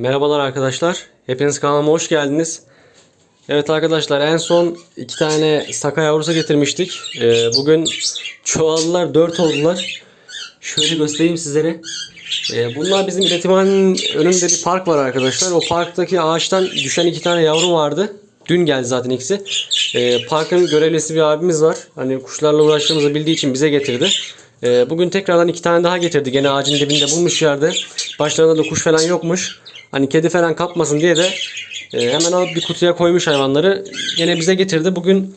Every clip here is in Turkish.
Merhabalar arkadaşlar. Hepiniz kanalıma hoş geldiniz. Evet arkadaşlar en son iki tane saka yavrusu getirmiştik. Ee, bugün çoğaldılar, dört oldular. Şöyle göstereyim sizlere. Ee, bunlar bizim üretimhanenin önünde bir park var arkadaşlar. O parktaki ağaçtan düşen iki tane yavru vardı. Dün geldi zaten ikisi. Ee, parkın görevlisi bir abimiz var. Hani kuşlarla uğraştığımızı bildiği için bize getirdi. Ee, bugün tekrardan iki tane daha getirdi. Gene ağacın dibinde bulmuş yerde. Başlarında da kuş falan yokmuş. Hani kedi falan kapmasın diye de e, hemen alıp bir kutuya koymuş hayvanları. Gene bize getirdi. Bugün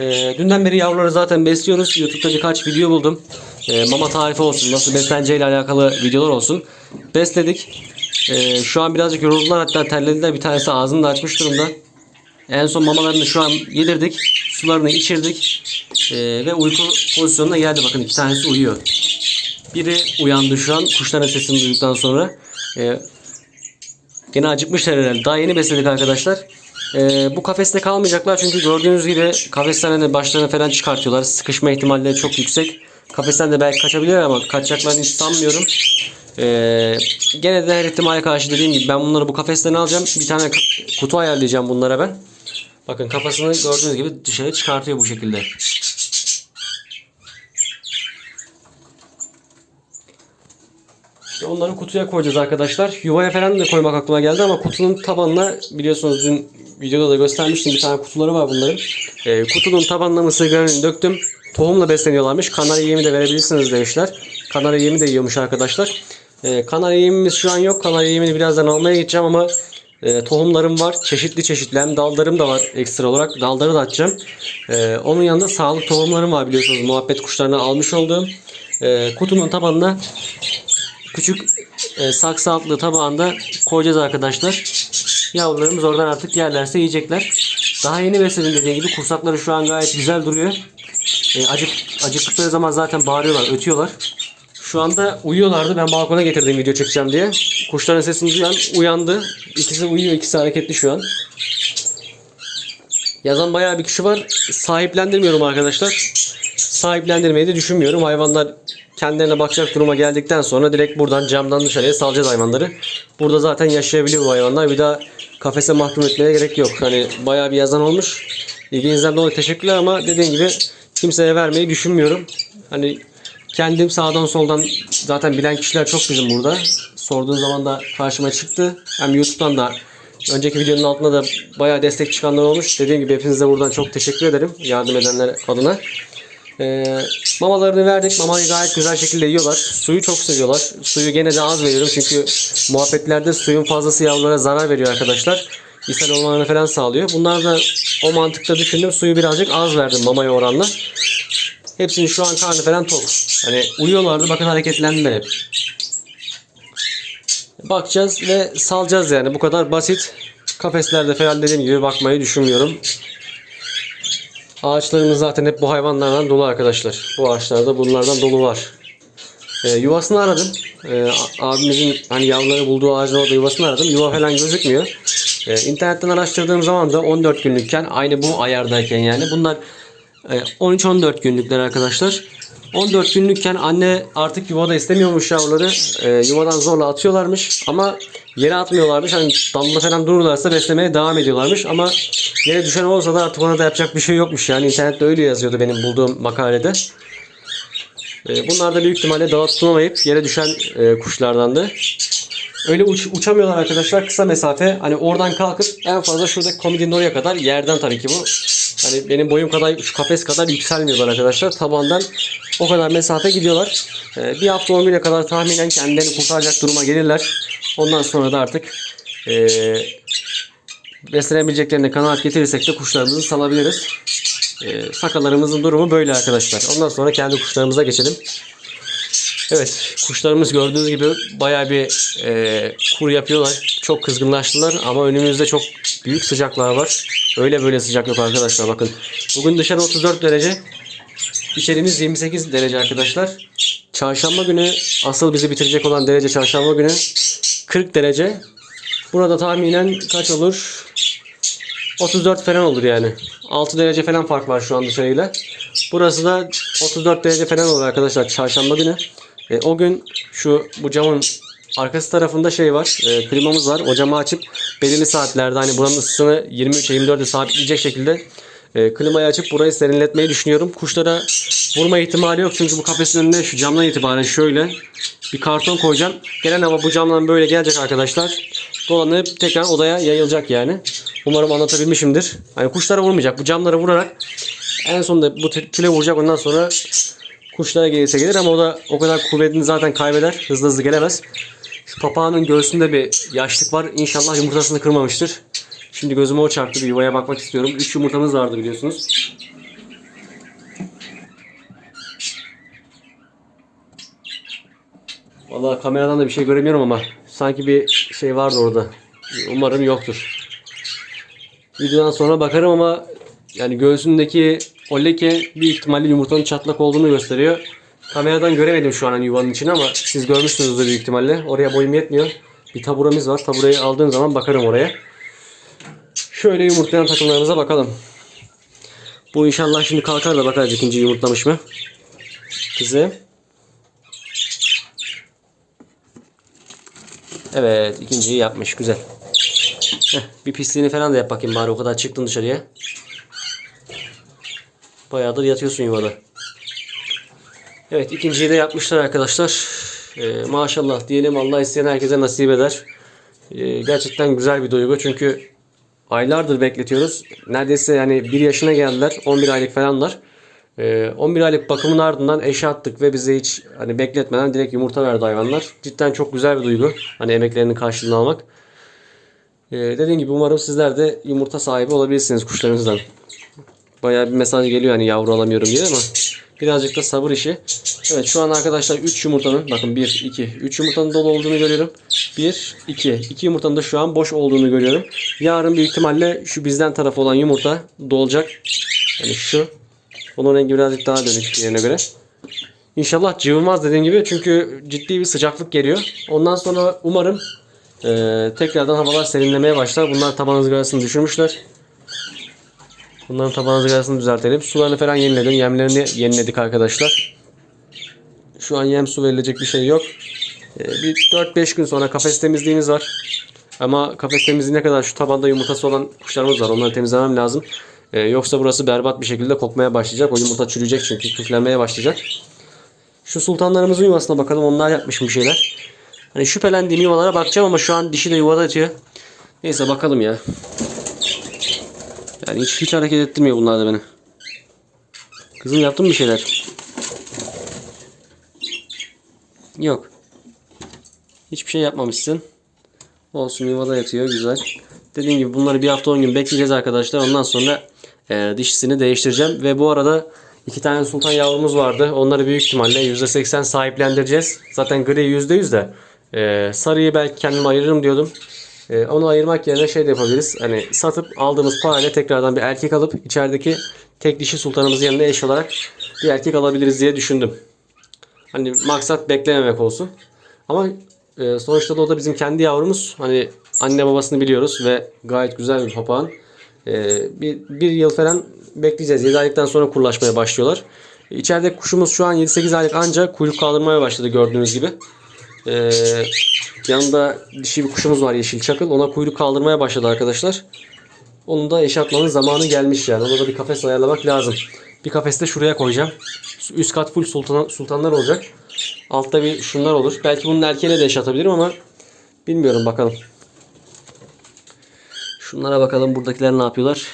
e, dünden beri yavruları zaten besliyoruz. YouTube'da birkaç video buldum. E, mama tarifi olsun, nasıl besleneceğiyle alakalı videolar olsun. Besledik. E, şu an birazcık yoruldular hatta terlediler. Bir tanesi ağzını da açmış durumda. En son mamalarını şu an yedirdik. Sularını içirdik. E, ve uyku pozisyonuna geldi. Bakın iki tanesi uyuyor. Biri uyandı şu an kuşların sesini duyduktan sonra. E, Gene acıkmışlar herhalde. Daha yeni besledik arkadaşlar. Ee, bu kafeste kalmayacaklar çünkü gördüğünüz gibi kafesten de başlarını falan çıkartıyorlar. Sıkışma ihtimalleri çok yüksek. Kafesten de belki kaçabilirler ama kaçacaklarını hiç sanmıyorum. Ee, gene de her ihtimale karşı dediğim gibi ben bunları bu kafesten alacağım. Bir tane kutu ayarlayacağım bunlara ben. Bakın kafasını gördüğünüz gibi dışarı çıkartıyor bu şekilde. Onları kutuya koyacağız arkadaşlar. Yuvaya falan da koymak aklıma geldi ama kutunun tabanına biliyorsunuz dün videoda da göstermiştim bir tane kutuları var bunların. Ee, kutunun tabanına mısır granülünü döktüm. Tohumla besleniyorlarmış. Kanarya yemi de verebilirsiniz demişler. Kanarya yemi de yiyormuş arkadaşlar. Ee, kanarya yemimiz şu an yok. Kanarya yemini birazdan almaya gideceğim ama e, tohumlarım var. Çeşitli çeşitli. Hem dallarım da var ekstra olarak. Dalları da atacağım. Ee, onun yanında sağlık tohumlarım var biliyorsunuz. Muhabbet kuşlarına almış olduğum. Ee, kutunun tabanına küçük e, saksı altlı tabağında koyacağız arkadaşlar. Yavrularımız oradan artık yerlerse yiyecekler. Daha yeni besledim dediğim gibi kursakları şu an gayet güzel duruyor. E, acık, acıktıkları zaman zaten bağırıyorlar, ötüyorlar. Şu anda uyuyorlardı. Ben balkona getirdim video çekeceğim diye. Kuşların sesini duyan uyandı. İkisi uyuyor, ikisi hareketli şu an. Yazan bayağı bir kişi var. Sahiplendirmiyorum arkadaşlar. Sahiplendirmeyi de düşünmüyorum. Hayvanlar kendilerine bakacak duruma geldikten sonra direkt buradan camdan dışarıya salacağız hayvanları. Burada zaten yaşayabiliyor bu hayvanlar. Bir daha kafese mahkum etmeye gerek yok. Hani bayağı bir yazan olmuş. İlginizden dolayı teşekkürler ama dediğim gibi kimseye vermeyi düşünmüyorum. Hani kendim sağdan soldan zaten bilen kişiler çok bizim burada. Sorduğun zaman da karşıma çıktı. Hem YouTube'dan da önceki videonun altında da bayağı destek çıkanlar olmuş. Dediğim gibi hepinize buradan çok teşekkür ederim yardım edenler adına. Ee, mamalarını verdik. Mamayı gayet güzel şekilde yiyorlar. Suyu çok seviyorlar. Suyu gene de az veriyorum çünkü muhabbetlerde suyun fazlası yavrulara zarar veriyor arkadaşlar. İshal olmalarını falan sağlıyor. Bunlar da o mantıkta düşündüm. Suyu birazcık az verdim mamaya oranla. Hepsinin şu an karnı falan tok. Hani uyuyorlardı. Bakın hareketlendiler hep. Bakacağız ve salacağız yani. Bu kadar basit. Kafeslerde falan dediğim gibi bakmayı düşünmüyorum. Ağaçlarımız zaten hep bu hayvanlardan dolu arkadaşlar. Bu ağaçlarda bunlardan dolu var. Ee, yuvasını aradım. Ee, abimizin hani yavruları bulduğu ağacın orada yuvasını aradım. Yuva falan gözükmüyor. Ee, internetten araştırdığım zaman da 14 günlükken aynı bu ayardayken yani bunlar e, 13-14 günlükler arkadaşlar. 14 günlükken anne artık yuvada istemiyormuş yavruları. E, yuvadan zorla atıyorlarmış ama yere atmıyorlarmış. Hani damla falan dururlarsa beslemeye devam ediyorlarmış ama yere düşen olsa da artık ona da yapacak bir şey yokmuş yani. internette öyle yazıyordu benim bulduğum makalede. E, bunlar da büyük ihtimalle dağa tutunamayıp yere düşen e, kuşlardandı. Öyle uç, uçamıyorlar arkadaşlar kısa mesafe. Hani oradan kalkıp en fazla şuradaki komodinin oraya kadar yerden tabii ki bu. Hani benim boyum kadar şu kafes kadar yükselmiyorlar arkadaşlar. Tabandan o kadar mesafe gidiyorlar. Ee, bir hafta 10 güne kadar tahminen kendilerini kurtaracak duruma gelirler. Ondan sonra da artık e, beslenebileceklerine kanaat getirirsek de kuşlarımızı salabiliriz. E, sakalarımızın durumu böyle arkadaşlar. Ondan sonra kendi kuşlarımıza geçelim. Evet kuşlarımız gördüğünüz gibi baya bir e, kur yapıyorlar. Çok kızgınlaştılar ama önümüzde çok büyük sıcaklar var. Öyle böyle sıcak yok arkadaşlar bakın. Bugün dışarı 34 derece. İçerimiz 28 derece arkadaşlar. Çarşamba günü asıl bizi bitirecek olan derece çarşamba günü 40 derece. Burada tahminen kaç olur? 34 falan olur yani. 6 derece falan fark var şu an dışarıyla. Burası da 34 derece falan olur arkadaşlar çarşamba günü. E, o gün şu bu camın arkası tarafında şey var. E, klimamız var. O camı açıp belirli saatlerde hani buranın ısısını 23'e 24'e sabitleyecek şekilde e, klimayı açıp burayı serinletmeyi düşünüyorum. Kuşlara vurma ihtimali yok çünkü bu kafesin önüne şu camdan itibaren şöyle bir karton koyacağım. Gelen hava bu camdan böyle gelecek arkadaşlar. Dolanıp tekrar odaya yayılacak yani. Umarım anlatabilmişimdir. Hani kuşlara vurmayacak. Bu camlara vurarak en sonunda bu tüle vuracak. Ondan sonra kuşlara gelirse gelir ama o da o kadar kuvvetini zaten kaybeder. Hızlı hızlı gelemez. Şu papağanın göğsünde bir yaşlık var. İnşallah yumurtasını kırmamıştır. Şimdi gözüme o çarptı. Bir yuvaya bakmak istiyorum. 3 yumurtamız vardı biliyorsunuz. Vallahi kameradan da bir şey göremiyorum ama sanki bir şey vardı orada. Umarım yoktur. Videodan sonra bakarım ama yani göğsündeki o leke büyük ihtimalle yumurtanın çatlak olduğunu gösteriyor. Kameradan göremedim şu an hani yuvanın içini ama siz görmüşsünüzdür büyük ihtimalle. Oraya boyum yetmiyor. Bir taburemiz var. Taburayı aldığım zaman bakarım oraya. Şöyle yumurtlayan takımlarımıza bakalım. Bu inşallah şimdi kalkar da bakarız ikinci yumurtlamış mı. Kızı. Evet ikinciyi yapmış güzel. Heh, bir pisliğini falan da yap bakayım bari o kadar çıktın dışarıya. Bayağıdır yatıyorsun yuvada. Evet ikinciyi de yapmışlar arkadaşlar. Ee, maşallah diyelim Allah isteyen herkese nasip eder. Ee, gerçekten güzel bir duygu çünkü aylardır bekletiyoruz. Neredeyse yani bir yaşına geldiler. 11 aylık falanlar. Ee, 11 aylık bakımın ardından eşe attık ve bize hiç hani bekletmeden direkt yumurta verdi hayvanlar. Cidden çok güzel bir duygu. Hani emeklerinin karşılığını almak. Ee, dediğim gibi umarım sizler de yumurta sahibi olabilirsiniz kuşlarınızdan. Bayağı bir mesaj geliyor hani yavru alamıyorum diye ama birazcık da sabır işi. Evet şu an arkadaşlar 3 yumurtanın bakın 1 2 3 yumurtanın dolu olduğunu görüyorum. 1 2 2 yumurtanın da şu an boş olduğunu görüyorum. Yarın büyük ihtimalle şu bizden tarafı olan yumurta dolacak. Yani şu. Onun rengi birazcık daha dönük yerine göre. İnşallah cıvımaz dediğim gibi çünkü ciddi bir sıcaklık geliyor. Ondan sonra umarım eee, tekrardan havalar serinlemeye başlar. Bunlar taban ızgarasını düşürmüşler. Bunların taban ızgarasını düzeltelim. Sularını falan yeniledim. Yemlerini yeniledik arkadaşlar. Şu an yem su verilecek bir şey yok. Ee, bir 4-5 gün sonra kafes temizliğimiz var. Ama kafes temizliğine kadar şu tabanda yumurtası olan kuşlarımız var. Onları temizlemem lazım. Ee, yoksa burası berbat bir şekilde kokmaya başlayacak. O yumurta çürüyecek çünkü küflenmeye başlayacak. Şu sultanlarımızın yuvasına bakalım. Onlar yapmış bir şeyler. Hani şüphelendiğim yuvalara bakacağım ama şu an dişi de yuvada yatıyor. Neyse bakalım ya. Yani hiç, hiç hareket ettirmiyor bunlar da beni. Kızım yaptın mı bir şeyler? Yok. Hiçbir şey yapmamışsın. Olsun yuvada yatıyor güzel. Dediğim gibi bunları bir hafta 10 gün bekleyeceğiz arkadaşlar. Ondan sonra e, dişisini değiştireceğim. Ve bu arada iki tane sultan yavrumuz vardı. Onları büyük ihtimalle %80 sahiplendireceğiz. Zaten gri %100 de. E, sarıyı belki kendim ayırırım diyordum. E, onu ayırmak yerine şey de yapabiliriz. Hani satıp aldığımız parayla tekrardan bir erkek alıp içerideki tek dişi sultanımızın yanına eş olarak bir erkek alabiliriz diye düşündüm. Hani maksat beklememek olsun. Ama e, sonuçta da o da bizim kendi yavrumuz. Hani anne babasını biliyoruz ve gayet güzel bir papağan. E, bir, bir yıl falan bekleyeceğiz. 7 aylıktan sonra kurlaşmaya başlıyorlar. İçeride kuşumuz şu an 7-8 aylık ancak kuyruk kaldırmaya başladı gördüğünüz gibi. E, yanında dişi bir kuşumuz var yeşil çakıl. Ona kuyruk kaldırmaya başladı arkadaşlar. Onu da eşe atmanın zamanı gelmiş yani. Ona da bir kafes ayarlamak lazım. Bir kafes de şuraya koyacağım. Üst kat full sultan, sultanlar olacak. Altta bir şunlar olur. Belki bunun erkeğine de eş atabilirim ama bilmiyorum bakalım. Şunlara bakalım buradakiler ne yapıyorlar.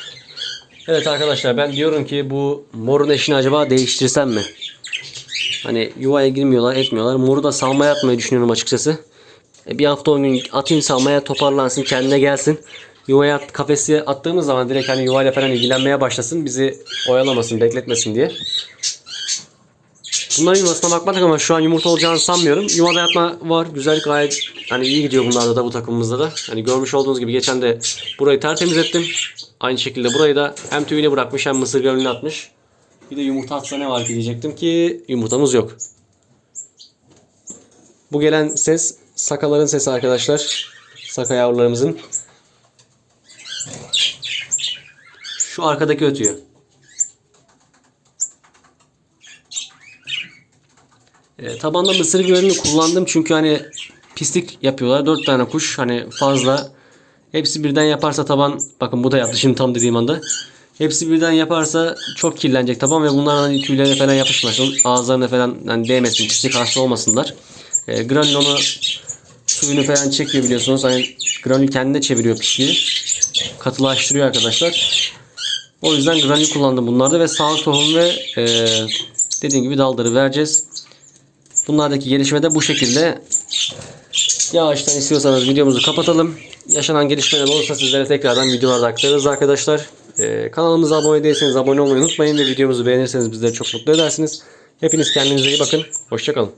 Evet arkadaşlar ben diyorum ki bu morun eşini acaba değiştirsem mi? Hani yuvaya girmiyorlar etmiyorlar. Moru da salmaya atmayı düşünüyorum açıkçası. E, Bir hafta 10 gün atayım salmaya toparlansın kendine gelsin. Yuvaya at, kafesi attığımız zaman direkt hani yuvayla falan ilgilenmeye başlasın. Bizi oyalamasın, bekletmesin diye. Bunların yuvasına bakmadık ama şu an yumurta olacağını sanmıyorum. Yuvada yatma var. Güzel gayet hani iyi gidiyor bunlarda da bu takımımızda da. Hani görmüş olduğunuz gibi geçen de burayı tertemiz ettim. Aynı şekilde burayı da hem tüyünü bırakmış hem mısır gölünü atmış. Bir de yumurta atsa ne var ki diyecektim ki yumurtamız yok. Bu gelen ses sakaların sesi arkadaşlar. Saka yavrularımızın. Şu arkadaki ötüyor. E, tabanda mısır gölünü kullandım çünkü hani pislik yapıyorlar. 4 tane kuş hani fazla. Hepsi birden yaparsa taban bakın bu da yaptı şimdi tam dediğim anda. Hepsi birden yaparsa çok kirlenecek taban ve bunlar hani tüylerine falan yapışmasın. Ağızlarına falan hani değmesin. Pislik hasta olmasınlar. E, granül onu suyunu falan çekiyor biliyorsunuz. Hani granül kendine çeviriyor pisliği. Katılaştırıyor arkadaşlar. O yüzden granül kullandım bunlarda ve sağlık tohum ve e, dediğim gibi dalları vereceğiz. Bunlardaki gelişme de bu şekilde. Yavaştan istiyorsanız videomuzu kapatalım. Yaşanan gelişmeler olursa sizlere tekrardan videolarda aktarırız arkadaşlar. Ee, kanalımıza abone değilseniz abone olmayı unutmayın ve videomuzu beğenirseniz bizleri çok mutlu edersiniz. Hepiniz kendinize iyi bakın. Hoşçakalın.